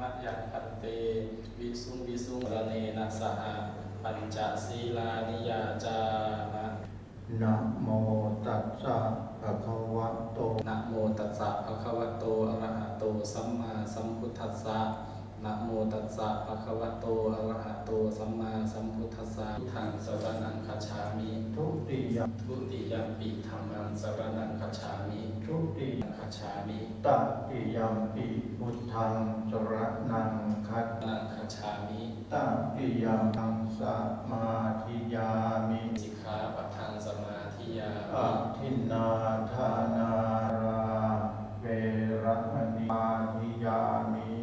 มัจยังพันเต วิสุงวิสุงรเนนะสหปัญจศีลานิยาจานะนะโมตัสสะภะคะวะโตนะโมตัสสะภะคะวะโตอะระหะโตสัมมาสัมพุทธัสสะนะโมตัสสะภะคะวะโตอะระหะโตสัมมาสัมพุทธัสสะทางสรณังคัจฉามิ ทุติยมทุติยัมปิธัมมังสรณังคัจฉามิ ทุติยมคัจฉามิตติยมปิพุทธังสร ตังปิยามังสมาธิยามิสิกขาปัทังสมาธิยามิ ทินาธานาราเวรมนีปาทิยามิ